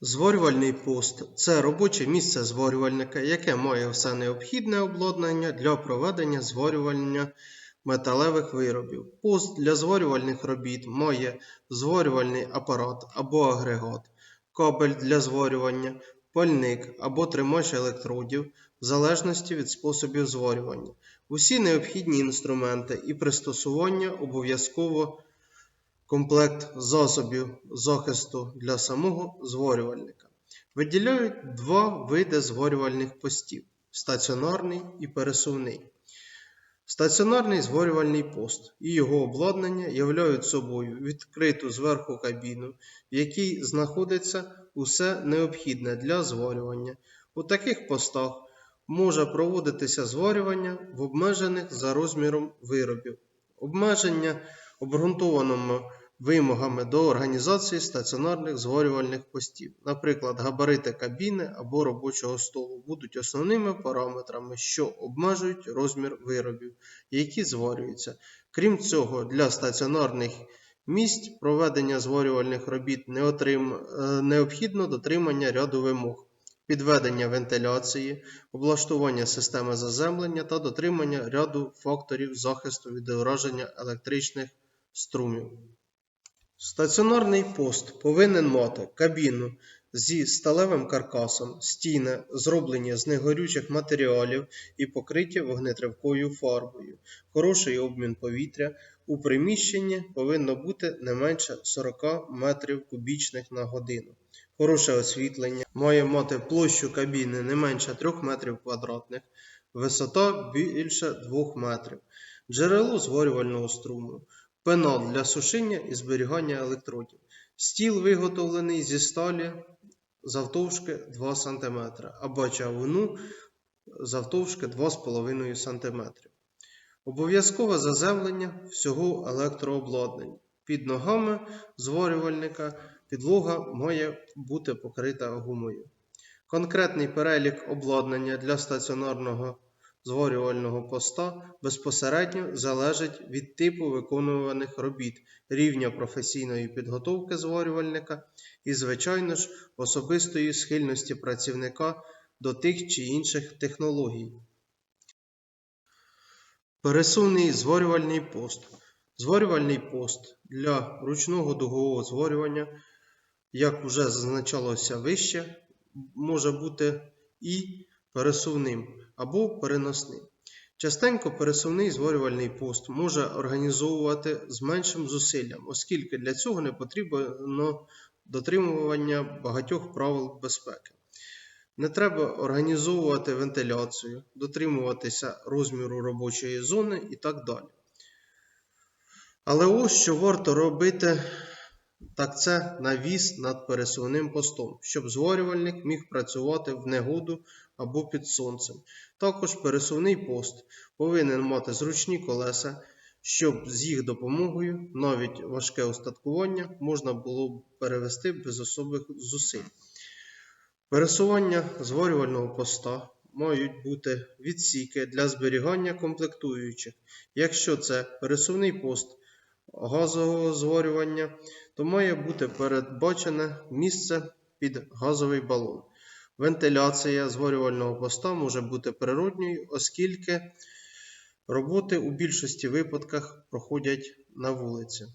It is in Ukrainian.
Зварювальний пост це робоче місце зварювальника, яке має все необхідне обладнання для проведення зварювання металевих виробів. Пост для зварювальних робіт має зварювальний апарат або агрегат, кабель для зварювання, пальник або тримач електродів, в залежності від способів зварювання. Усі необхідні інструменти і пристосування обов'язково комплект засобів захисту для самого зварювальника. Виділяють два види зварювальних постів стаціонарний і пересувний. Стаціонарний зварювальний пост і його обладнання являють собою відкриту зверху кабіну, в якій знаходиться усе необхідне для зварювання. У таких постах може проводитися зварювання в обмежених за розміром виробів. Обмеження обґрунтованими вимогами до організації стаціонарних зварювальних постів. Наприклад, габарити кабіни або робочого столу будуть основними параметрами, що обмежують розмір виробів, які зварюються. Крім цього, для стаціонарних місць проведення зварювальних робіт не отрим... е, необхідно дотримання ряду вимог. Підведення вентиляції, облаштування системи заземлення та дотримання ряду факторів захисту від ураження електричних струмів. Стаціонарний пост повинен мати кабіну зі сталевим каркасом, стіни, зроблені з негорючих матеріалів і покриті вогнетривкою фарбою, хороший обмін повітря. У приміщенні повинно бути не менше 40 метрів кубічних на годину. Хороше освітлення має мати площу кабіни не менше 3 метрів квадратних, висота більше 2 метрів, джерело зварювального струму, пенал для сушіння і зберігання електродів. Стіл виготовлений зі сталі завтовшки 2 см, а бачавину завтовшки 2,5 см. Обов'язкове заземлення всього електрообладнання. Під ногами зварювальника підлога має бути покрита гумою. Конкретний перелік обладнання для стаціонарного зварювального поста безпосередньо залежить від типу виконуваних робіт, рівня професійної підготовки зварювальника і, звичайно ж, особистої схильності працівника до тих чи інших технологій. Пересувний зварювальний пост. Зварювальний пост для ручного дугового зварювання, як вже зазначалося вище, може бути і пересувним або переносним. Частенько пересувний зварювальний пост може організовувати з меншим зусиллям, оскільки для цього не потрібно дотримування багатьох правил безпеки. Не треба організовувати вентиляцію, дотримуватися розміру робочої зони і так далі. Але ось що варто робити, так це навіс над пересувним постом, щоб зварювальник міг працювати в негоду або під сонцем. Також пересувний пост повинен мати зручні колеса, щоб з їх допомогою навіть важке устаткування можна було б перевести без особих зусиль. Пересування зварювального поста мають бути відсіки для зберігання комплектуючих. Якщо це пересувний пост газового зварювання, то має бути передбачене місце під газовий балон. Вентиляція згорювального поста може бути природньою, оскільки роботи у більшості випадках проходять на вулиці.